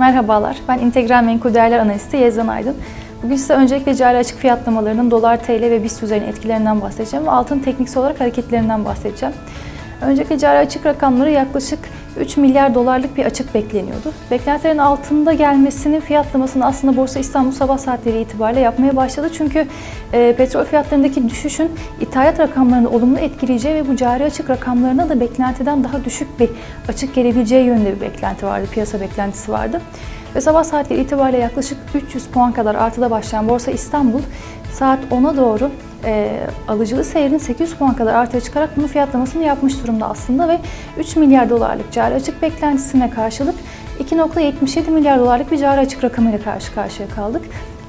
Merhabalar, ben İntegral Menkul Değerler Analisti Yezdan Aydın. Bugün size öncelikle cari açık fiyatlamalarının dolar, TL ve BIST üzerine etkilerinden bahsedeceğim ve altın tekniksel olarak hareketlerinden bahsedeceğim. Öncelikle cari açık rakamları yaklaşık 3 milyar dolarlık bir açık bekleniyordu. Beklentilerin altında gelmesinin fiyatlamasını aslında Borsa İstanbul sabah saatleri itibariyle yapmaya başladı. Çünkü e, petrol fiyatlarındaki düşüşün ithalat rakamlarını olumlu etkileyeceği ve bu cari açık rakamlarına da beklentiden daha düşük bir açık gelebileceği yönünde bir beklenti vardı, piyasa beklentisi vardı. Ve sabah saatleri itibariyle yaklaşık 300 puan kadar artıda başlayan Borsa İstanbul saat 10'a doğru e, alıcılı seyrin 800 puan kadar artıya çıkarak bunu fiyatlamasını yapmış durumda aslında ve 3 milyar dolarlık cari açık beklentisine karşılık 2.77 milyar dolarlık bir cari açık rakamıyla karşı karşıya kaldık.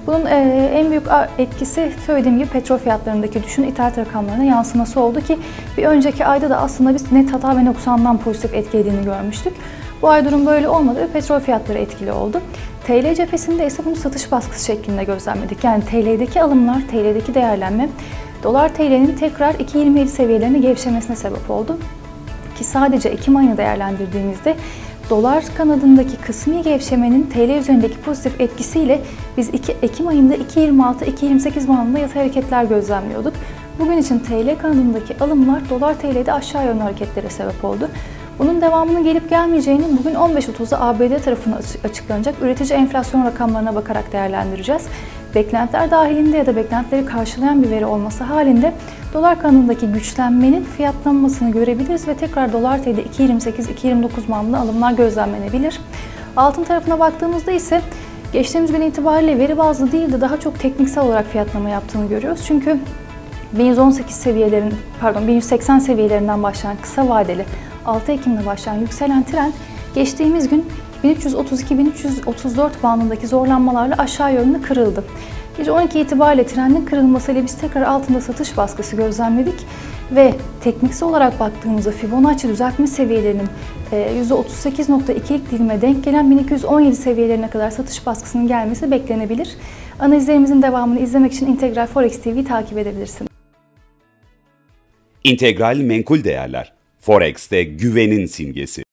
Bunun e, en büyük etkisi söylediğim gibi petrol fiyatlarındaki düşün ithalat rakamlarına yansıması oldu ki bir önceki ayda da aslında biz net hata ve noksandan pozitif etkilediğini görmüştük. Bu ay durum böyle olmadı ve petrol fiyatları etkili oldu. TL cephesinde ise bunu satış baskısı şeklinde gözlemledik. Yani TL'deki alımlar, TL'deki değerlenme dolar TL'nin tekrar 2.27 seviyelerine gevşemesine sebep oldu. Ki sadece Ekim ayını değerlendirdiğimizde dolar kanadındaki kısmi gevşemenin TL üzerindeki pozitif etkisiyle biz 2 Ekim ayında 2.26-2.28 bandında yatay hareketler gözlemliyorduk. Bugün için TL kanadındaki alımlar dolar TL'de aşağı yönlü hareketlere sebep oldu. Bunun devamının gelip gelmeyeceğini bugün 15.30'da ABD tarafından açı- açıklanacak üretici enflasyon rakamlarına bakarak değerlendireceğiz. Beklentiler dahilinde ya da beklentileri karşılayan bir veri olması halinde dolar kanadındaki güçlenmenin fiyatlanmasını görebiliriz ve tekrar dolar TL 2.28-2.29 bandında alımlar gözlemlenebilir. Altın tarafına baktığımızda ise geçtiğimiz gün itibariyle veri bazlı değil de daha çok tekniksel olarak fiyatlama yaptığını görüyoruz. Çünkü 1118 seviyelerin, pardon 1180 seviyelerinden başlayan kısa vadeli 6 Ekim'de başlayan yükselen trend geçtiğimiz gün 1332-1334 bandındaki zorlanmalarla aşağı yönlü kırıldı. Gece 12 itibariyle trendin kırılmasıyla biz tekrar altında satış baskısı gözlemledik ve tekniksel olarak baktığımızda Fibonacci düzeltme seviyelerinin e, %38.2'lik dilime denk gelen 1217 seviyelerine kadar satış baskısının gelmesi beklenebilir. Analizlerimizin devamını izlemek için Integral Forex TV'yi takip edebilirsiniz. İntegral menkul değerler. Forex'te güvenin simgesi.